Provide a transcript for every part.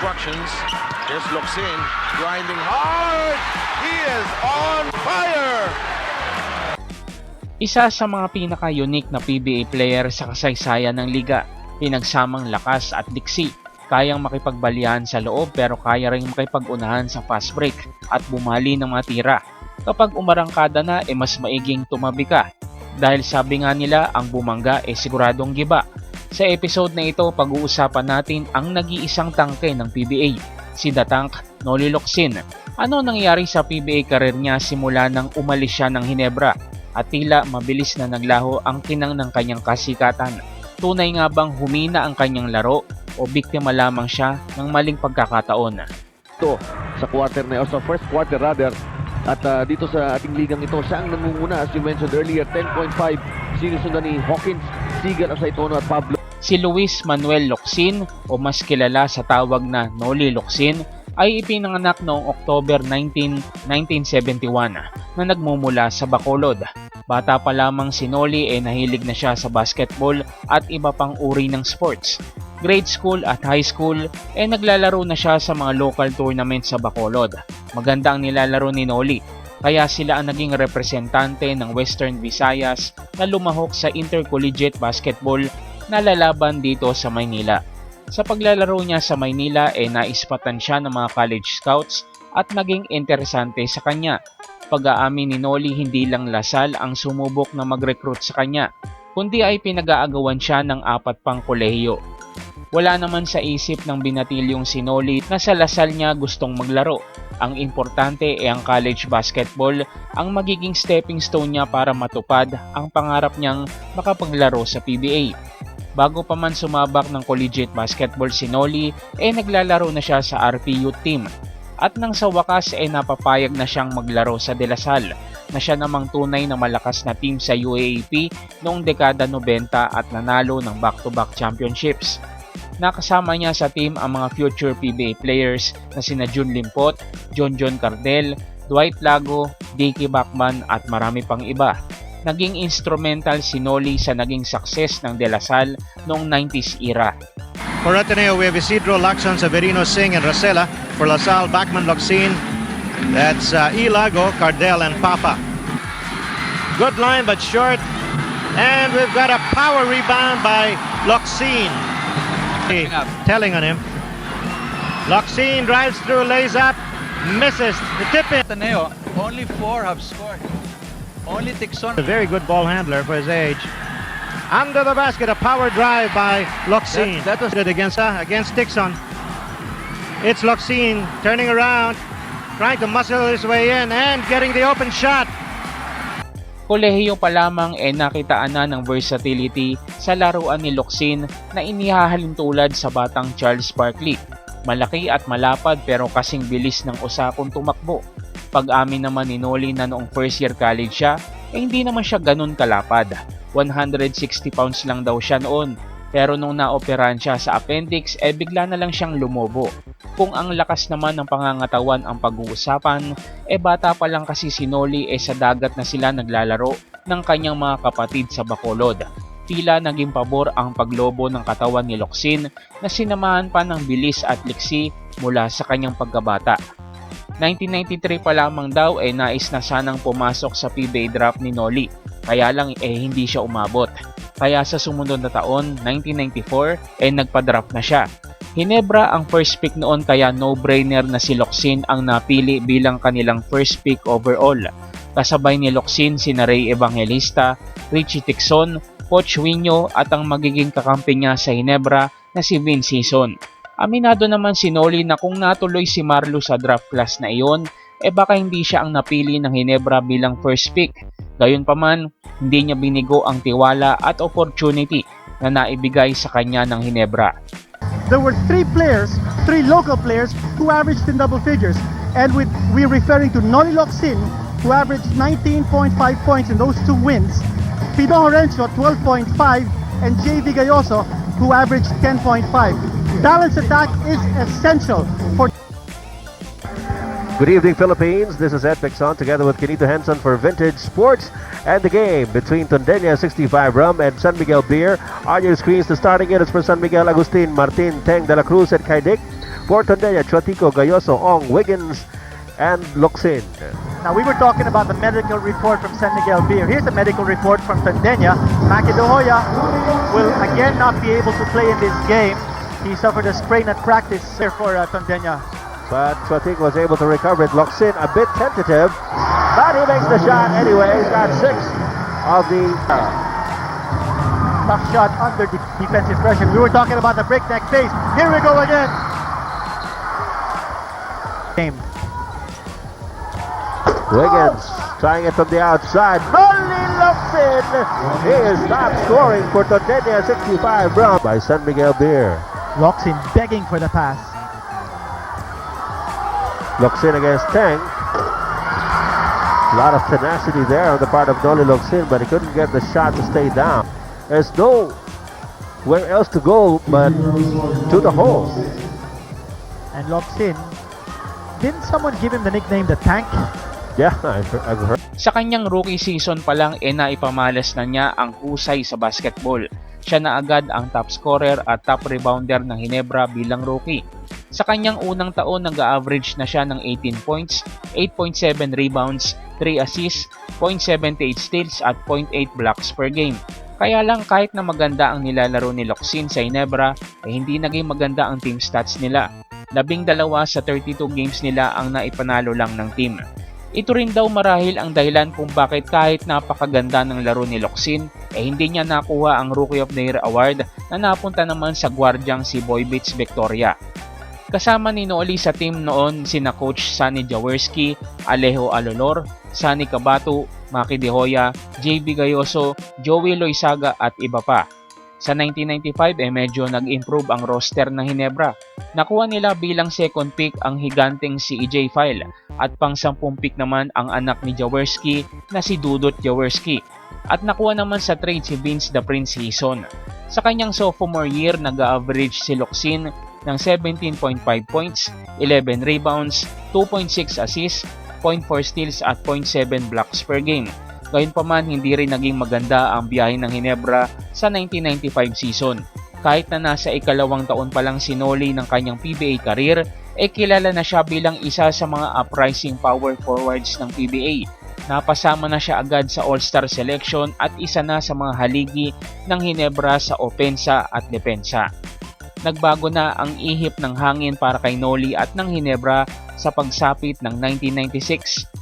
instructions. Here's Luxin grinding hard. He is on fire. Isa sa mga pinaka-unique na PBA player sa kasaysayan ng liga, pinagsamang lakas at diksi. Kayang makipagbalian sa loob pero kaya rin makipag-unahan sa fast break at bumali ng mga tira. Kapag umarangkada na, eh mas maiging tumabi ka. Dahil sabi nga nila, ang bumangga eh siguradong giba. Sa episode na ito, pag-uusapan natin ang nag-iisang tangke ng PBA, si The Tank Noli Locsin. Ano nangyari sa PBA karir niya simula nang umalis siya ng Hinebra at tila mabilis na naglaho ang kinang ng kanyang kasikatan. Tunay nga bang humina ang kanyang laro o biktima lamang siya ng maling pagkakataon? ito sa quarter na o sa first quarter rather at ah, dito sa ating ligang ito siya ang nangunguna as you mentioned earlier 10.5 sinusundan ni Hawkins, Sigal, Asaitono at Pablo Si Luis Manuel Locsin o mas kilala sa tawag na Noli Locsin ay ipinanganak noong October 19, 1971 na nagmumula sa Bacolod. Bata pa lamang si Noli ay nahilig na siya sa basketball at iba pang uri ng sports. Grade school at high school ay naglalaro na siya sa mga local tournament sa Bacolod. Maganda ang nilalaro ni Noli kaya sila ang naging representante ng Western Visayas na lumahok sa intercollegiate basketball na lalaban dito sa Maynila. Sa paglalaro niya sa Maynila ay naispatan siya ng mga college scouts at naging interesante sa kanya. Pag-aamin ni Noli hindi lang Lasal ang sumubok na mag-recruit sa kanya, kundi ay pinag-aagawan siya ng apat pang kolehiyo. Wala naman sa isip ng binatilyong si Noli na sa Lasal niya gustong maglaro. Ang importante ay ang college basketball ang magiging stepping stone niya para matupad ang pangarap niyang makapaglaro sa PBA. Bago pa man sumabak ng collegiate basketball si Noli, eh naglalaro na siya sa RP Youth Team. At nang sa wakas ay napapayag na siyang maglaro sa De La Salle, na siya namang tunay na malakas na team sa UAAP noong dekada 90 at nanalo ng back-to-back championships. Nakasama niya sa team ang mga future PBA players na sina Jun Limpot, John John Cardel, Dwight Lago, Dicky Bachman at marami pang iba. Naging instrumental si Noli sa naging success ng De La Salle noong 90s era. For Ateneo, we have Isidro, Lacson, Severino, Singh, and Rosella. For La Salle, Bachman, Loxin. That's uh, Ilago, Cardell, and Papa. Good line, but short. And we've got a power rebound by Loxin. Telling on him. Loxin drives through, lays up, misses. The tip in. Ateneo, only four have scored. Only Tixon. A very good ball handler for his age. Under the basket, a power drive by Loxin. That- that was- good against uh, against Dixon. It's Loxin turning around, trying to muscle his way in and getting the open shot. Kolehiyo pa lamang e nakitaan na ng versatility sa laruan ni Locsin na inihahalin tulad sa batang Charles Barkley. Malaki at malapad pero kasing bilis ng usapong tumakbo. Pag-amin naman ni Noli na noong first year college siya, eh hindi naman siya ganun kalapad. 160 pounds lang daw siya noon. Pero nung naoperahan siya sa appendix, eh bigla na lang siyang lumobo. Kung ang lakas naman ng pangangatawan ang pag-uusapan, eh bata pa lang kasi si Noli eh sa dagat na sila naglalaro ng kanyang mga kapatid sa Bacolod. Tila naging pabor ang paglobo ng katawan ni Locsin na sinamahan pa ng bilis at liksi mula sa kanyang pagkabata. 1993 pa lamang daw eh nais na sanang pumasok sa PBA draft ni Noli, kaya lang eh hindi siya umabot. Kaya sa sumunod na taon, 1994, eh nagpa-draft na siya. Hinebra ang first pick noon kaya no-brainer na si Locsin ang napili bilang kanilang first pick overall. Kasabay ni Locsin si Ray Evangelista, Richie Tixon, Coach Winyo at ang magiging kakampi niya sa Hinebra na si Vince Sison. Aminado naman si Noli na kung natuloy si Marlo sa draft class na iyon, eh baka hindi siya ang napili ng Hinebra bilang first pick. Gayunpaman, hindi niya binigo ang tiwala at opportunity na naibigay sa kanya ng Hinebra. there were three players, three local players who averaged in double figures. And with we're referring to Noli Locsin, who averaged 19.5 points in those two wins, Pino Horencio 12.5, and JV Gayoso, who averaged 10.5. Balanced attack is essential for Good evening Philippines, this is Ed Pixon together with Kenito Henson for Vintage Sports and the game between Tondela 65 Rum and San Miguel Beer. On your screens, the starting units for San Miguel, Agustin, Martin, Teng, De La Cruz, and Kaidik. For Tondela, Chotico, Gayoso, Ong, Wiggins, and Luxin. Now, we were talking about the medical report from San Miguel Beer. Here's the medical report from Tandenya. Maki Hoya will again not be able to play in this game. He suffered a sprain at practice here for uh, Tandenya. But Chotico was able to recover it. Locsin a bit tentative, but he makes the shot anyway. He's got six of the. Tough shot under de- defensive pressure. We were talking about the breakneck pace. Here we go again. Game. Wiggins trying it from the outside. Nolly Locsin! He is top scoring for Tondela 65 Brown by San Miguel Beer. Loxin begging for the pass. Locks in against Tang. A lot of tenacity there on the part of Nolly Locsin, but he couldn't get the shot to stay down. There's no where else to go but to the hole. And Loxin. Didn't someone give him the nickname the Tank? Yeah, I've heard. Sa kanyang rookie season pa lang e naipamalas na niya ang husay sa basketball. Siya na agad ang top scorer at top rebounder ng Hinebra bilang rookie. Sa kanyang unang taon nag-average na siya ng 18 points, 8.7 rebounds, 3 assists, 0.78 steals at 0.8 blocks per game. Kaya lang kahit na maganda ang nilalaro ni Locsin sa Hinebra ay hindi naging maganda ang team stats nila. Labing dalawa sa 32 games nila ang naipanalo lang ng team. Ito rin daw marahil ang dahilan kung bakit kahit napakaganda ng laro ni Locsin, eh hindi niya nakuha ang Rookie of the Year award na napunta naman sa gwardyang si Boy Beats Victoria. Kasama ni Noli sa team noon sina Coach Sunny Jaworski, Alejo Alolor, Sunny Cabato, Maki De Hoya, JB Gayoso, Joey Loisaga at iba pa. Sa 1995 eh medyo nag-improve ang roster ng Hinebra. Nakuha nila bilang second pick ang higanteng si EJ File at pang sampung pick naman ang anak ni Jaworski na si Dudut Jaworski. At nakuha naman sa trade si Vince the Prince Season. Sa kanyang sophomore year, nag-average si Locsin ng 17.5 points, 11 rebounds, 2.6 assists, 0.4 steals at 0.7 blocks per game. Gayunpaman, hindi rin naging maganda ang biyahe ng Hinebra sa 1995 season. Kahit na nasa ikalawang taon pa lang si Noli ng kanyang PBA career, eh kilala na siya bilang isa sa mga uprising power forwards ng PBA. Napasama na siya agad sa All-Star selection at isa na sa mga haligi ng Hinebra sa opensa at depensa. Nagbago na ang ihip ng hangin para kay Noli at ng Hinebra sa pagsapit ng 1996.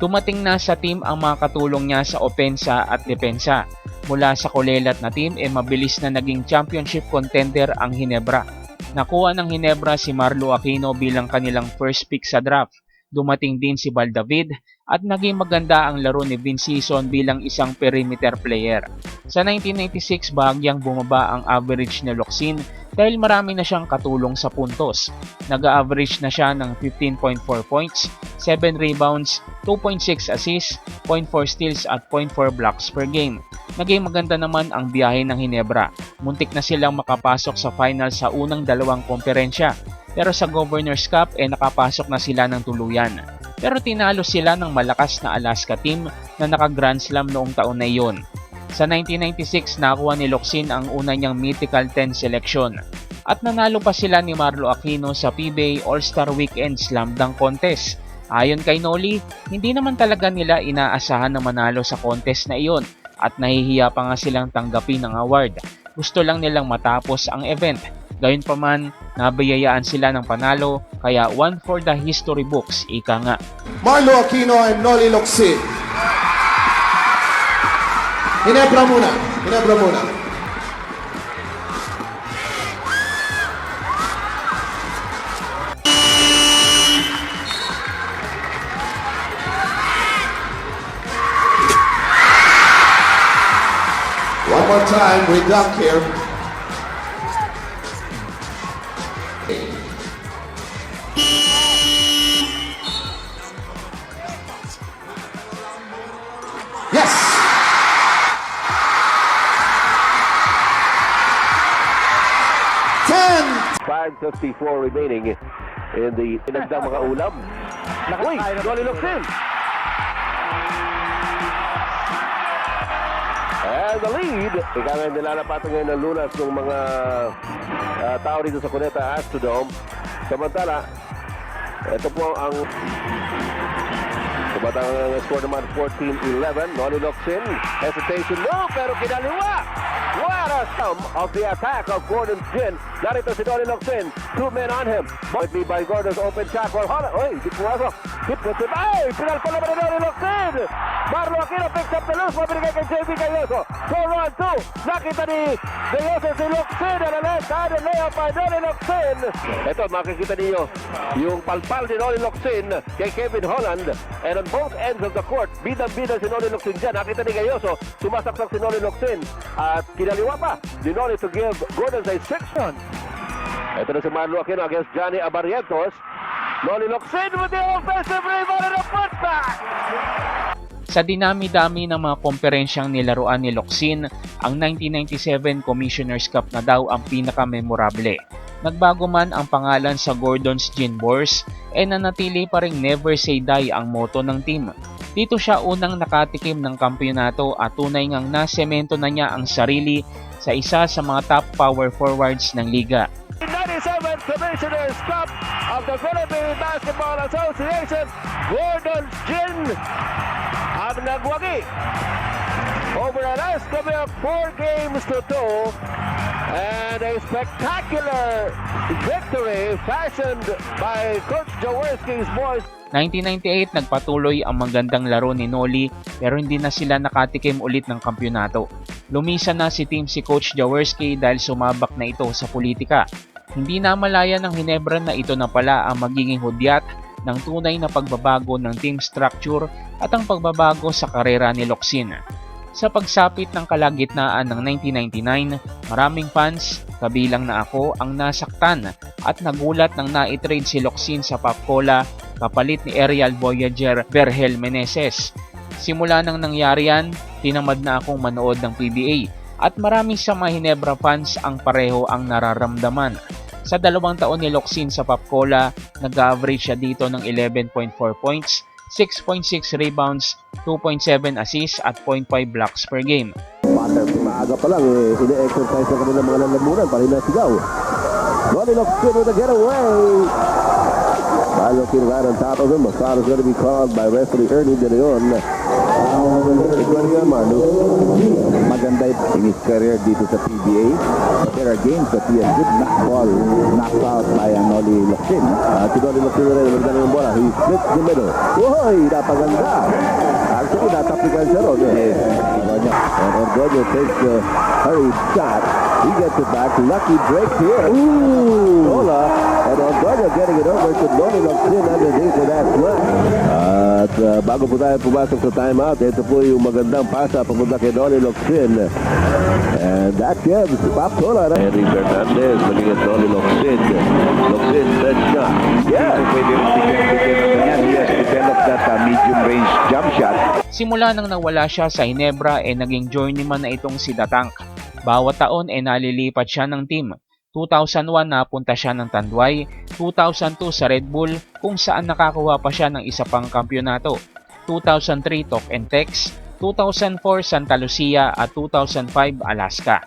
Tumating na sa team ang mga katulong niya sa opensa at depensa. Mula sa kulelat na team, e mabilis na naging championship contender ang Hinebra. Nakuha ng Hinebra si Marlo Aquino bilang kanilang first pick sa draft. Dumating din si Val David at naging maganda ang laro ni Vince Season bilang isang perimeter player. Sa 1996, bahagyang bumaba ang average ni Locsin dahil marami na siyang katulong sa puntos. Nag-average na siya ng 15.4 points, 7 rebounds, 2.6 assists, 0.4 steals at 0.4 blocks per game. Naging maganda naman ang biyahe ng Hinebra. Muntik na silang makapasok sa final sa unang dalawang komperensya. Pero sa Governor's Cup eh nakapasok na sila ng tuluyan. Pero tinalo sila ng malakas na Alaska team na naka-Grand Slam noong taon na iyon. Sa 1996, nakuha ni Locsin ang una niyang mythical 10 selection. At nanalo pa sila ni Marlo Aquino sa PBA All-Star Weekend Slam Dunk Contest. Ayon kay Noli, hindi naman talaga nila inaasahan na manalo sa contest na iyon at nahihiya pa nga silang tanggapin ang award. Gusto lang nilang matapos ang event. Gayunpaman, nabayayaan sila ng panalo kaya one for the history books, ika nga. Marlo Aquino and Noli Locsin. Hinebra muna. Hinebra muna. One more time, we dunk here. 5.54 remaining in the inagdang mga ulam. Uy, Dolly Locsin! And the lead, ika nga nilalapatan ngayon ng lunas ng mga ah, tao dito sa Cuneta Astrodome. Samantala, ito po ang Kumatang score naman 14-11. Noli Locsin. Hesitation. No, pero kinaliwa. Sum of the attack of Gordon Gin. Narito si Noli Locsin. Two men on him. Might be by Gordon's open shot. Well, hala. Oy, di pumasok. Naman ni Noli Locsin. Marlo Aquino the loose. Mabinigay kay JB Galloso. Four on two. Nakita ni Galloso si Locsin. And a left hand and layup by Noli Locsin. Ito, makikita niyo yung palpal ni Noli Locsin kay Kevin Holland. And on both ends of the court, bidang-bidang si Noli Locsin dyan. Nakita ni Galloso, sumasaksak si Noli Locsin. At kinaliwa pa ni Noli to give Gordon a six run. Ito na si Marlo Aquino against Johnny Abarrientos. Noli Locsin with the offensive rebound and a putback! Sa dinami-dami ng mga komperensyang nilaruan ni Locsin, ang 1997 Commissioner's Cup na daw ang pinaka-memorable. Nagbago man ang pangalan sa Gordon's Gin Wars, e nanatili pa ring never say die ang moto ng team. Dito siya unang nakatikim ng kampyonato at tunay ngang nasemento na niya ang sarili sa isa sa mga top power forwards ng liga. 97 Commissioner's Cup of the Philippine Basketball Association, Gordon's Gin ang nagwagi. Over a last kami of four games to two and a spectacular victory fashioned by Coach Jaworski's boys. 1998 nagpatuloy ang magandang laro ni Noli pero hindi na sila nakatikim ulit ng kampyonato. Lumisan na si team si Coach Jaworski dahil sumabak na ito sa politika. Hindi na malaya ng Hinebra na ito na pala ang magiging hudyat ng tunay na pagbabago ng team structure at ang pagbabago sa karera ni Locsin. Sa pagsapit ng kalagitnaan ng 1999, maraming fans, kabilang na ako, ang nasaktan at nagulat nang naitrade si Locsin sa Papcola kapalit ni Aerial Voyager Vergel Meneses. Simula nang nangyari yan, tinamad na akong manood ng PBA at marami sa mga Hinebra fans ang pareho ang nararamdaman. Sa dalawang taon ni Locsin sa Papcola, nag-average siya dito ng 11.4 points, 6.6 rebounds, 2.7 assists at 0.5 blocks per game. Pater, maaga pa lang, eh, ine-exercise na kanilang mga lalamunan para sigaw. Ronnie Locsin with a getaway. Looking right on top of him. A foul is going to be called by referee Ernie De Leon. Maganda in his career dito sa PBA. There are games that he has good knock ball knocked out by Anoli Locsin. Uh, si Ronnie Locsin rin, maganda ng bola. He splits the middle. Uy, napaganda. Actually, natapikan siya ron. Eh. And Orgoño takes the hurried shot. He gets it back. Lucky break here. Ooh! Bola. Orgoño getting it over to Ronnie Locsin underneath of that slam. At uh, bago po tayo pumasok sa timeout, ito po yung magandang pasa papunta kay Ronnie Locsin. And that gives Pop Tola. Henry Fernandez looking at Ronnie Locsin. Locsin, that shot. Yeah! Pwede rin has developed that uh, medium range jump shot. Simula nang nawala siya sa Hinebra e naging journeyman na itong si Datank. Bawat taon e nalilipat siya ng team. 2001 napunta siya ng Tanduay, 2002 sa Red Bull kung saan nakakuha pa siya ng isa pang kampyonato, 2003 Talk and Tex, 2004 Santa Lucia at 2005 Alaska.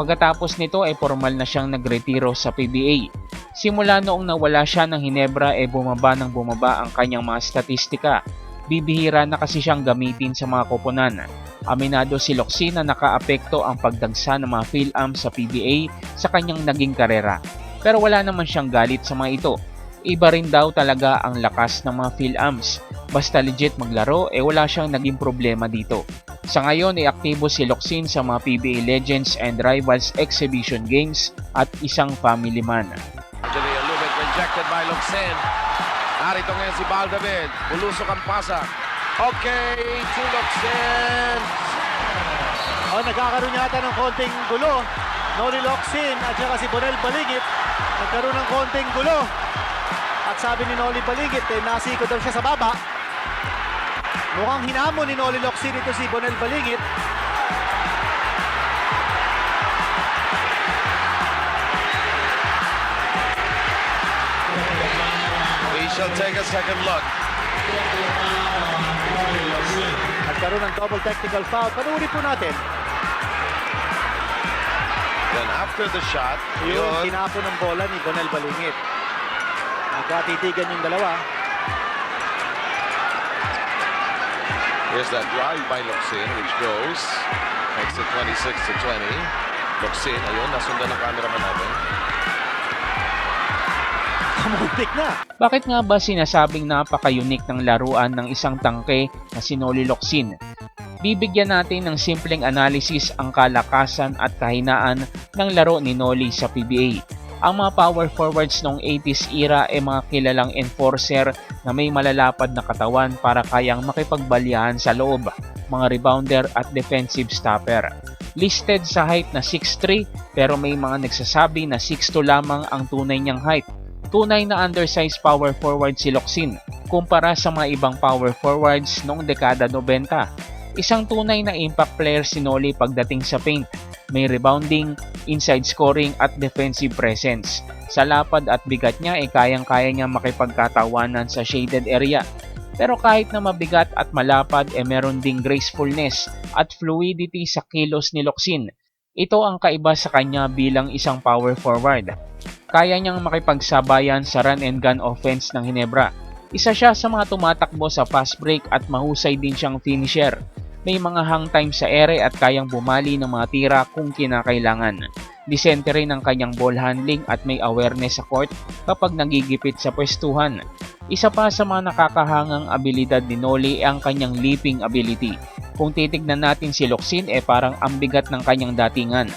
Pagkatapos nito ay formal na siyang nagretiro sa PBA. Simula noong nawala siya ng Hinebra ay bumaba ng bumaba ang kanyang mga statistika. Bibihira na kasi siyang gamitin sa mga koponan. Aminado si Locsin na nakaapekto ang pagdagsa ng mga PhilAm sa PBA sa kanyang naging karera. Pero wala naman siyang galit sa mga ito. Iba rin daw talaga ang lakas ng mga PhilAms. Basta legit maglaro, eh wala siyang naging problema dito. Sa ngayon ay aktibo si Locsin sa mga PBA Legends and Rivals Exhibition Games at isang family man. Rejected by Luxen. Narito ngayon si Baldavid. Bulusok ang pasa. Okay, to Luxen. Oh, nagkakaroon yata ng konting gulo. Noli Locsin at saka si Bonel Baligit. Nagkaroon ng konting gulo. At sabi ni Noli Baligit, eh, nasiko daw siya sa baba. Mukhang hinamon ni Noli Locsin ito si Bonel Baligit. We shall take a second look. Nagkaroon ng double technical foul. Panuuri po natin. Then after the shot, Yun, yun, tinapon ng bola ni Bonel Balingit. Magkatitigan yung dalawa. Here's that drive by Luxin, which goes. Makes it 26 to 20. Luxin, ayun, nasundan ng cameraman natin. Kamuntik na. Bakit nga ba sinasabing napaka-unique ng laruan ng isang tangke na si Noli Locsin? Bibigyan natin ng simpleng analysis ang kalakasan at kahinaan ng laro ni Noli sa PBA. Ang mga power forwards noong 80s era ay mga kilalang enforcer na may malalapad na katawan para kayang makipagbalyahan sa loob, mga rebounder at defensive stopper. Listed sa height na 6'3 pero may mga nagsasabi na 6'2 lamang ang tunay niyang height tunay na undersized power forward si Locsin kumpara sa mga ibang power forwards noong dekada 90. Isang tunay na impact player si Noli pagdating sa paint. May rebounding, inside scoring at defensive presence. Sa lapad at bigat niya ay kayang-kaya niya makipagkatawanan sa shaded area. Pero kahit na mabigat at malapad ay meron ding gracefulness at fluidity sa kilos ni Locsin. Ito ang kaiba sa kanya bilang isang power forward kaya niyang makipagsabayan sa run and gun offense ng Hinebra. Isa siya sa mga tumatakbo sa fast break at mahusay din siyang finisher. May mga hang time sa ere at kayang bumali ng mga tira kung kinakailangan. Disente rin ang kanyang ball handling at may awareness sa court kapag nagigipit sa pwestuhan. Isa pa sa mga nakakahangang abilidad ni Noli ang kanyang leaping ability. Kung titignan natin si Locsin eh parang ambigat ng kanyang datingan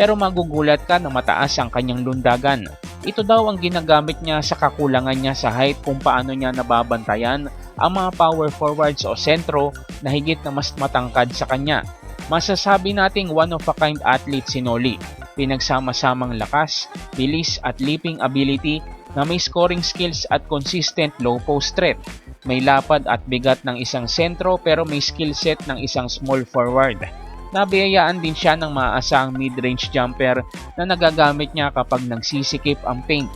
pero magugulat ka na mataas ang kanyang lundagan. Ito daw ang ginagamit niya sa kakulangan niya sa height kung paano niya nababantayan ang mga power forwards o sentro na higit na mas matangkad sa kanya. Masasabi nating one of a kind athlete si Noli. Pinagsama-samang lakas, bilis at leaping ability na may scoring skills at consistent low post threat. May lapad at bigat ng isang sentro pero may skill set ng isang small forward. Nabiyayaan din siya ng maaasahang mid-range jumper na nagagamit niya kapag nagsisikip ang paint.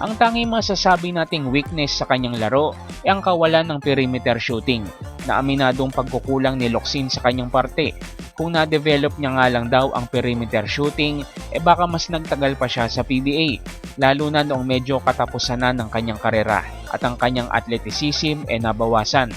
Ang tanging masasabi nating weakness sa kanyang laro ay ang kawalan ng perimeter shooting na aminadong pagkukulang ni Locsin sa kanyang parte. Kung na-develop niya nga lang daw ang perimeter shooting, eh baka mas nagtagal pa siya sa PBA, lalo na noong medyo katapusan na ng kanyang karera at ang kanyang athleticism ay nabawasan.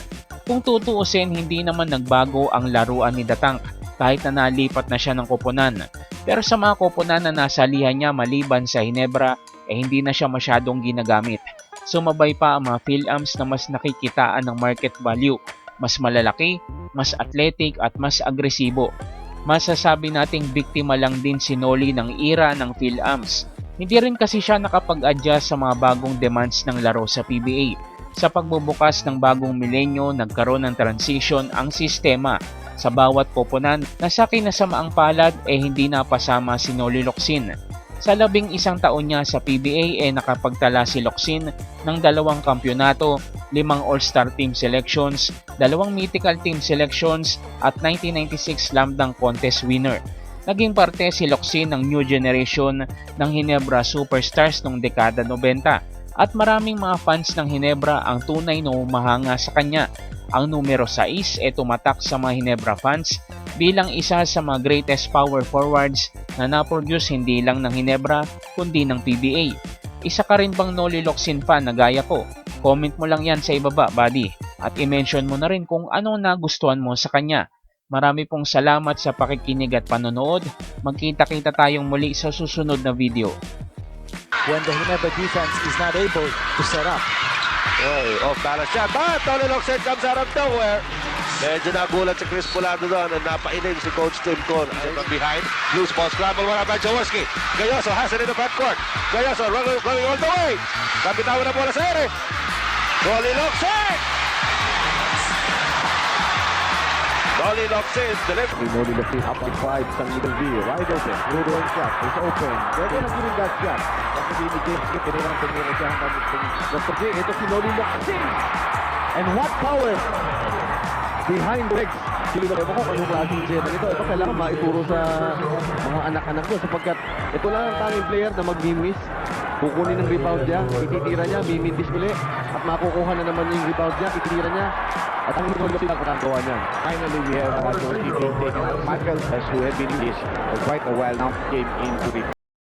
Kung tutuusin, hindi naman nagbago ang laruan ni Datank kahit na nalipat na siya ng koponan. Pero sa mga koponan na nasalihan niya maliban sa Hinebra, eh hindi na siya masyadong ginagamit. Sumabay pa ang mga Philams na mas nakikitaan ng market value, mas malalaki, mas athletic at mas agresibo. Masasabi nating biktima lang din si Noli ng era ng Philams. Hindi rin kasi siya nakapag-adjust sa mga bagong demands ng laro sa PBA. Sa pagbubukas ng bagong milenyo, nagkaroon ng transition ang sistema sa bawat koponan na sa kinasamaang palad eh hindi napasama si Noli Locsin. Sa labing isang taon niya sa PBA eh nakapagtala si Locsin ng dalawang kampyonato, limang All-Star Team selections, dalawang Mythical Team selections at 1996 Slam Contest winner. Naging parte si Locsin ng new generation ng Hinebra Superstars noong dekada 90 at maraming mga fans ng Hinebra ang tunay na umahanga sa kanya. Ang numero 6 ay tumatak sa mga Hinebra fans bilang isa sa mga greatest power forwards na na-produce hindi lang ng Hinebra kundi ng PBA. Isa ka rin bang Noli Locsin fan na gaya ko? Comment mo lang yan sa ibaba, buddy. At i-mention mo na rin kung ano nagustuhan mo sa kanya. Marami pong salamat sa pakikinig at panonood. Magkita-kita tayong muli sa susunod na video. When the Hinebra defense is not able to set up. Oy, off balance siya. But Tony Locsin comes out of nowhere. Medyo nagulat si Chris Pulado doon at napailing si Coach Tim Con. From behind, loose ball scramble wala by Jaworski. Gayoso has it in the backcourt. Gayoso running, running all the way. Kapitawan na bola sa ere. Tony Locsin! Tony Locsin, delivery. Noli Locsin up to 5 sa middle view. Wide open. Through the shot. It's open. Pwede lang gawin that shot. Kasi ni James pwede lang tumira siya hanggang Dr. J, ito si Noli Locsin. And what power behind legs. Sili na ko kung anong klaseng general ito. Ito kailangan maituro sa mga anak-anak ko sapagkat ito lang ang tanging player na mag-miss. Kukunin ng rebound niya, ititira niya, mimindis uli, at makukuha na naman yung rebound niya, ititira niya, at ang rebound niya nakagawa niya. Finally, we have Georgie being taken. Michael, as who had been this for quite a while now, came into the